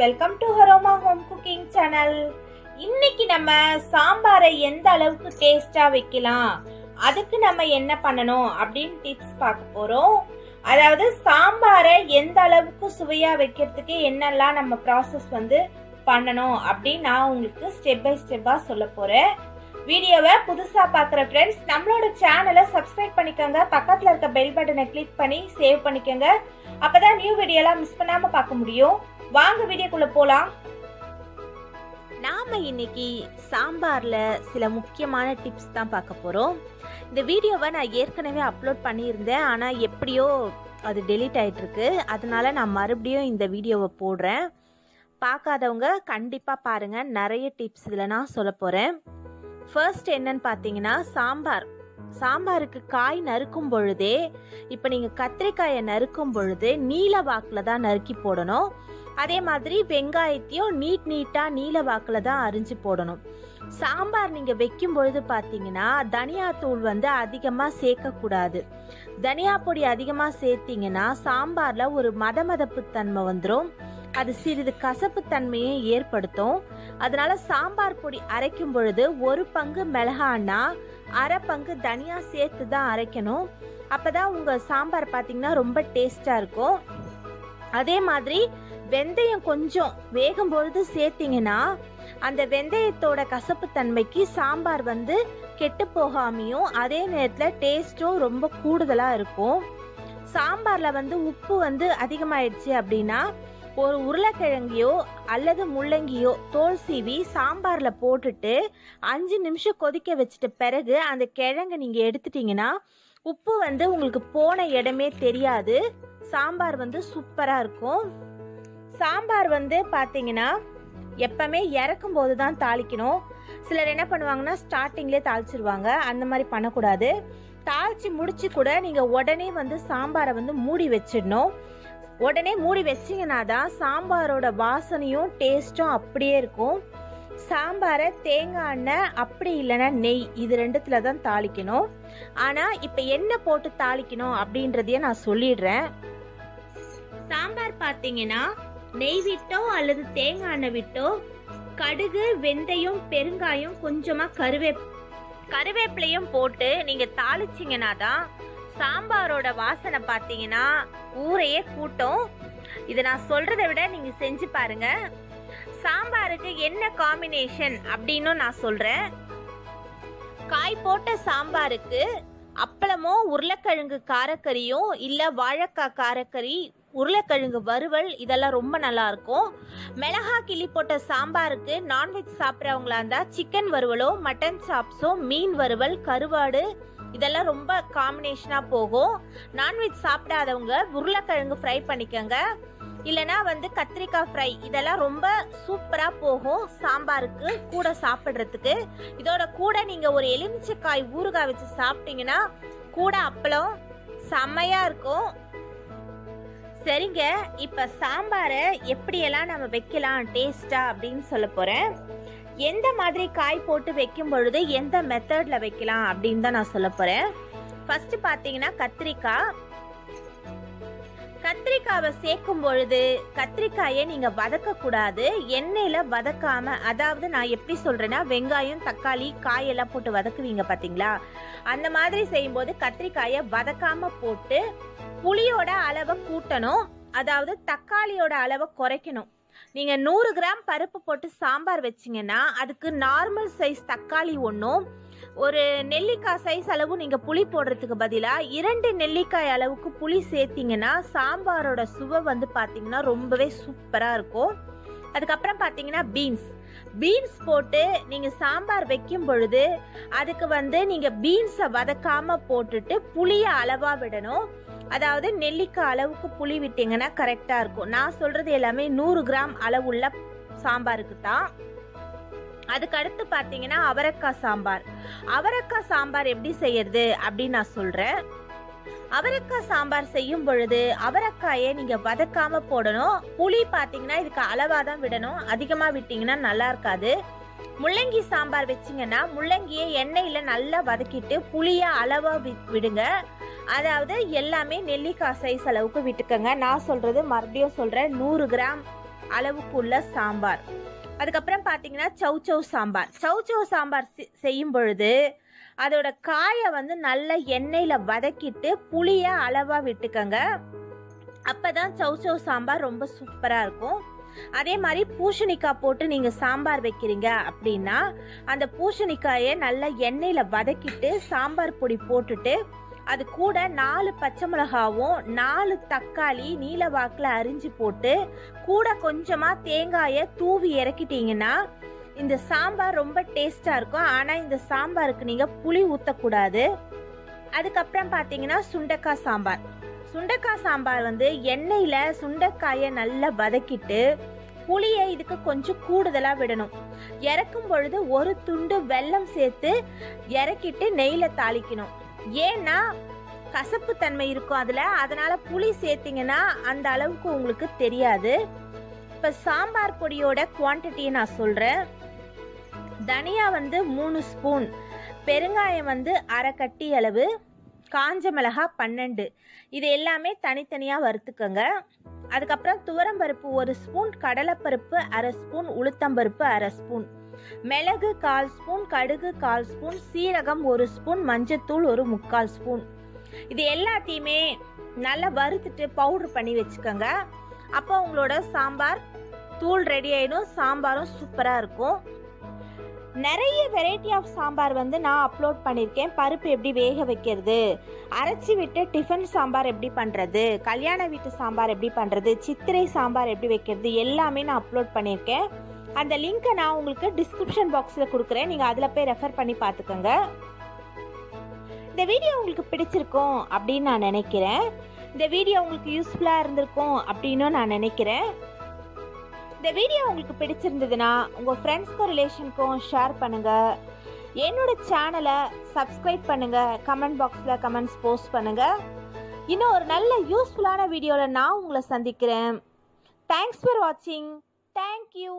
Welcome to ஹரோமா home cooking channel இன்னைக்கு நம்ம சாம்பாரை எந்த அளவுக்கு டேஸ்டா வைக்கலாம்? அதுக்கு நம்ம என்ன பண்ணணும் அப்படின்னு டிப்ஸ் பார்க்க போறோம். அதாவது சாம்பாரை எந்த அளவுக்கு சுவையா வைக்கிறதுக்கு என்னெல்லாம் நம்ம ப்ராசஸ் வந்து பண்ணணும் அப்படின்னு நான் உங்களுக்கு ஸ்டெப் பை ஸ்டெப்பா சொல்ல போறேன். வீடியோவை புதுசா பார்க்குற ஃப்ரெண்ட்ஸ் நம்மளோட சேனலை சப்ஸ்கிரைப் பண்ணிக்கோங்க. பக்கத்துல இருக்க பெல் பட்டனை கிளிக் பண்ணி சேவ் பண்ணிக்கோங்க. அப்பதான் நியூ வீடியோலாம் மிஸ் பண்ணாம பார்க்க முடியும். வாங்க வீடியோக்குள்ள போலாம். நாம இன்னைக்கு சாம்பார்ல சில முக்கியமான டிப்ஸ் தான் பார்க்க போறோம். இந்த வீடியோவை நான் ஏற்கனவே அப்லோட் பண்ணியிருந்தேன். ஆனால் எப்படியோ அது டெலீட் ஆகிட்டுருக்கு அதனால நான் மறுபடியும் இந்த வீடியோவை போடுறேன். பார்க்காதவங்க கண்டிப்பாக பாருங்கள் நிறைய டிப்ஸ் இதில் நான் சொல்ல போகிறேன் ஃபர்ஸ்ட் என்னன்னு பார்த்தீங்கன்னா சாம்பார். சாம்பாருக்கு காய் நறுக்கும் பொழுதே இப்போ நீங்கள் கத்திரிக்காயை நறுக்கும் பொழுது நீல வாக்கில் தான் நறுக்கி போடணும். அதே மாதிரி வெங்காயத்தையும் நீட் நீட்டாக நீல வாக்கில் தான் அரிஞ்சு போடணும். சாம்பார் நீங்கள் வைக்கும் பொழுது பார்த்தீங்கன்னா தனியாத்தூள் வந்து அதிகமாக சேர்க்கக்கூடாது. தனியா பொடி அதிகமாக சேர்த்தீங்கன்னா சாம்பாரில் ஒரு மத மதப்பு தன்மை வந்துடும் அது சிறிது கசப்பு தன்மையை ஏற்படுத்தும். அதனால சாம்பார் பொடி அரைக்கும் பொழுது ஒரு பங்கு மிளகான்னா அரை பங்கு தனியா சேர்த்து தான் அரைக்கணும். அப்பதான் உங்க சாம்பார் பார்த்தீங்கன்னா ரொம்ப டேஸ்டா இருக்கும். அதே மாதிரி வெந்தயம் கொஞ்சம் வேகும் பொழுது சேர்த்தீங்கன்னா அந்த வெந்தயத்தோட கசப்பு தன்மைக்கு சாம்பார் வந்து கெட்டு போகாமையும் அதே நேரத்தில் டேஸ்ட்டும் ரொம்ப கூடுதலாக இருக்கும். சாம்பாரில் வந்து உப்பு வந்து அதிகமாயிடுச்சு அப்படின்னா ஒரு உருளைக்கிழங்கையோ அல்லது முள்ளங்கியோ தோல் சீவி சாம்பாரில் போட்டுட்டு அஞ்சு நிமிஷம் கொதிக்க வச்சுட்ட பிறகு அந்த கிழங்கை நீங்கள் எடுத்துட்டீங்கன்னா உப்பு வந்து உங்களுக்கு போன இடமே தெரியாது. சாம்பார் வந்து சூப்பராக இருக்கும். சாம்பார் வந்து பார்த்தீங்கன்னா எப்பவுமே இறக்கும் போது தான் தாளிக்கணும். சிலர் என்ன பண்ணுவாங்கன்னா ஸ்டார்டிங்லேயே தாளிச்சிருவாங்க. அந்த மாதிரி பண்ணக்கூடாது. தாளிச்சு முடிச்சு கூட நீங்கள் உடனே வந்து சாம்பாரை வந்து மூடி வச்சிடணும். உடனே மூடி வச்சிங்கன்னா தான் சாம்பாரோட வாசனையும் டேஸ்ட்டும் அப்படியே இருக்கும். சாம்பாரை தேங்காய் எண்ணெய் அப்படி இல்லைன்னா நெய் இது ரெண்டுத்துல தான் தாளிக்கணும். ஆனால் இப்போ என்ன போட்டு தாளிக்கணும் அப்படின்றதையே நான் சொல்லிடுறேன். சாம்பார் பார்த்தீங்கன்னா நெய் விட்டோ அல்லது தேங்காய் எண்ணெய் விட்டோ கடுகு வெந்தயம் பெருங்காயம் கொஞ்சமாக கருவே கருவேப்பிலையும் போட்டு நீங்கள் தாளிச்சிங்கன்னா தான் சாம்பாரோட வாசனை பார்த்தீங்கன்னா ஊரையே கூட்டம். இதை நான் சொல்றதை விட நீங்க செஞ்சு பாருங்க. சாம்பாருக்கு என்ன காம்பினேஷன் அப்படின்னு நான் சொல்றேன். காய் போட்ட சாம்பாருக்கு அப்பளமோ உருளைக்கிழங்கு காரக்கறியோ இல்லை வாழைக்காய் காரக்கறி உருளைக்கிழங்கு வறுவல் இதெல்லாம் ரொம்ப நல்லா இருக்கும். மிளகா கிளி போட்ட சாம்பாருக்கு நான்வெஜ் சாப்பிட்றவங்களா இருந்தால் சிக்கன் வறுவலோ மட்டன் சாப்ஸோ மீன் வறுவல் கருவாடு இதெல்லாம் ரொம்ப காம்பினேஷனாக போகும். நான்வெஜ் சாப்பிடாதவங்க உருளைக்கிழங்கு ஃப்ரை பண்ணிக்கோங்க. இல்லைனா வந்து கத்திரிக்காய் ஃப்ரை இதெல்லாம் ரொம்ப சூப்பராக போகும் சாம்பாருக்கு கூட சாப்பிட்றதுக்கு. இதோட கூட நீங்கள் ஒரு எலுமிச்சைக்காய் ஊறுகாய் வச்சு சாப்பிட்டீங்கன்னா கூட அப்பளம் செம்மையாக இருக்கும். சரிங்க இப்போ சாம்பாரை எப்படியெல்லாம் நம்ம வைக்கலாம் டேஸ்ட்டாக அப்படின்னு சொல்ல போகிறேன் எந்த மாதிரி காய் போட்டு வைக்கும் பொழுது எந்த மெத்தட்ல வைக்கலாம் அப்படின்னு தான் நான் சொல்ல போறேன். ஃபர்ஸ்ட் பாத்தீங்கன்னா கத்திரிக்காய். கத்திரிக்காவை சேர்க்கும் பொழுது கத்திரிக்காயை நீங்க வதக்க கூடாது. எண்ணெயில வதக்காம அதாவது நான் எப்படி சொல்றேன்னா வெங்காயம் தக்காளி காயெல்லாம் போட்டு வதக்குவீங்க பாத்தீங்களா அந்த மாதிரி செய்யும்போது கத்திரிக்காயை வதக்காம போட்டு புளியோட அளவை கூட்டணும். அதாவது தக்காளியோட அளவை குறைக்கணும். நீங்கள் நூறு கிராம் பருப்பு போட்டு சாம்பார் வச்சீங்கன்னா அதுக்கு நார்மல் சைஸ் தக்காளி ஒன்றும் ஒரு நெல்லிக்காய் சைஸ் அளவு நீங்கள் புளி போடுறதுக்கு பதிலாக இரண்டு நெல்லிக்காய் அளவுக்கு புளி சேர்த்திங்கன்னா சாம்பாரோட சுவை வந்து பார்த்தீங்கன்னா ரொம்பவே சூப்பராக இருக்கும். அதுக்கப்புறம் பார்த்தீங்கன்னா பீன்ஸ் பீன்ஸ் போட்டு நீங்க சாம்பார் வைக்கும் பொழுது அதுக்கு வந்து நீங்க பீன்ஸை வதக்காம போட்டுட்டு புளிய அளவா விடணும். அதாவது நெல்லிக்காய் அளவுக்கு புளி விட்டீங்கன்னா கரெக்டாக இருக்கும். நான் சொல்றது எல்லாமே நூறு கிராம் அளவுள்ள சாம்பாருக்கு தான். அதுக்கு அடுத்து பார்த்தீங்கன்னா அவரைக்காய் சாம்பார். அவரக்காய் சாம்பார் எப்படி செய்யறது அப்படின்னு நான் சொல்றேன். அவரைக்காய் சாம்பார் செய்யும் பொழுது அவரைக்காயை நீங்க வதக்காம போடணும். புளி பாத்தீங்கன்னா இதுக்கு அளவா தான் விடணும். அதிகமாக விட்டீங்கன்னா நல்லா இருக்காது. முள்ளங்கி சாம்பார் வச்சிங்கன்னா முள்ளங்கியை எண்ணெயில நல்லா வதக்கிட்டு புளிய அளவா வி- விடுங்க. அதாவது எல்லாமே நெல்லிக்காய் சைஸ் அளவுக்கு விட்டுக்கோங்க. நான் சொல்றது மறுபடியும் சொல்றேன். நூறு கிராம் அளவுக்குள்ள சாம்பார். அதுக்கப்புறம் பார்த்தீங்கன்னா சௌச்சௌ சாம்பார். சௌச்சௌ சாம்பார் செ- செய்யும் பொழுது அதோட காயை வந்து நல்ல எண்ணெயில் வதக்கிட்டு புளியை அளவாக விட்டுக்கங்க. அப்போ தான் சௌச்சௌ சாம்பார் ரொம்ப சூப்பராக இருக்கும். அதே மாதிரி பூசணிக்காய் போட்டு நீங்கள் சாம்பார் வைக்கிறீங்க அப்படின்னா அந்த பூசணிக்காயை நல்லா எண்ணெயில் வதக்கிட்டு சாம்பார் பொடி போட்டுட்டு அது கூட நாலு பச்சை மிளகாவும் நாலு தக்காளி நீல வாக்கில் அரிஞ்சு போட்டு கூட கொஞ்சமாக தேங்காயை தூவி இறக்கிட்டீங்கன்னா இந்த சாம்பார் ரொம்ப டேஸ்டாக இருக்கும். ஆனால் இந்த சாம்பாருக்கு நீங்கள் புளி ஊற்றக்கூடாது அதுக்கப்புறம் பார்த்தீங்கன்னா சுண்டக்காய் சாம்பார். சுண்டக்காய் சாம்பார் வந்து எண்ணெயில் சுண்டைக்காயை நல்லா வதக்கிட்டு புளியை இதுக்கு கொஞ்சம் கூடுதலாக விடணும். இறக்கும் பொழுது ஒரு துண்டு வெல்லம் சேர்த்து இறக்கிட்டு நெய்யில் தாளிக்கணும். ஏன்னா கசப்பு தன்மை இருக்கும் அதில். அதனால் புளி சேர்த்திங்கன்னா அந்த அளவுக்கு உங்களுக்கு தெரியாது. இப்போ சாம்பார் பொடியோட குவான்டிட்டியை நான் சொல்கிறேன் தனியா வந்து மூணு ஸ்பூன். பெருங்காயம் வந்து அரை கட்டி அளவு காஞ்ச மிளகாய் பன்னெண்டு. இது எல்லாமே தனித்தனியாக வறுத்துக்கோங்க. அதுக்கப்புறம் துவரம்பருப்பு ஒரு ஸ்பூன் கடலைப்பருப்பு அரை ஸ்பூன் உளுத்தம்பருப்பு அரை ஸ்பூன். மிளகு கால் ஸ்பூன் கடுகு கால் ஸ்பூன் சீரகம் ஒரு ஸ்பூன் மஞ்சத்தூள் ஒரு முக்கால் ஸ்பூன். இது எல்லாத்தையுமே நல்லா வறுத்துட்டு பவுடர் பண்ணி வச்சுக்கோங்க. அப்போ உங்களோட சாம்பார் தூள் ரெடி ஆயிடும் சாம்பாரும் சூப்பராக இருக்கும். நிறைய வெரைட்டி ஆஃப் சாம்பார் வந்து நான் அப்லோட் பண்ணியிருக்கேன். பருப்பு எப்படி வேக வைக்கிறது? அரைச்சி விட்டு டிஃபன் சாம்பார் எப்படி பண்ணுறது கல்யாண வீட்டு சாம்பார் எப்படி பண்ணுறது சித்திரை சாம்பார் எப்படி வைக்கிறது? எல்லாமே நான் அப்லோட் பண்ணியிருக்கேன். அந்த லிங்க்கை நான் உங்களுக்கு டிஸ்கிரிப்ஷன் பாக்ஸில் கொடுக்குறேன். நீங்கள் அதில் போய் ரெஃபர் பண்ணி பார்த்துக்கோங்க. இந்த வீடியோ உங்களுக்கு பிடிச்சிருக்கும் அப்படின்னு நான் நினைக்கிறேன். இந்த வீடியோ உங்களுக்கு யூஸ்ஃபுல்லாக இருந்திருக்கும் அப்படின்னும் நான் நினைக்கிறேன். இந்த வீடியோ உங்களுக்கு பிடிச்சிருந்ததுன்னா உங்கள் ஃப்ரெண்ட்ஸ்க்கும் ரிலேஷனுக்கும் ஷேர் பண்ணுங்கள் என்னோட சேனலை சப்ஸ்கிரைப் பண்ணுங்கள் கமெண்ட் பாக்ஸில் கமெண்ட்ஸ் போஸ்ட் பண்ணுங்கள் இன்னும் ஒரு நல்ல யூஸ்ஃபுல்லான வீடியோவில் நான் உங்களை சந்திக்கிறேன். தேங்க்ஸ் ஃபார் வாட்சிங் தேங்க்யூ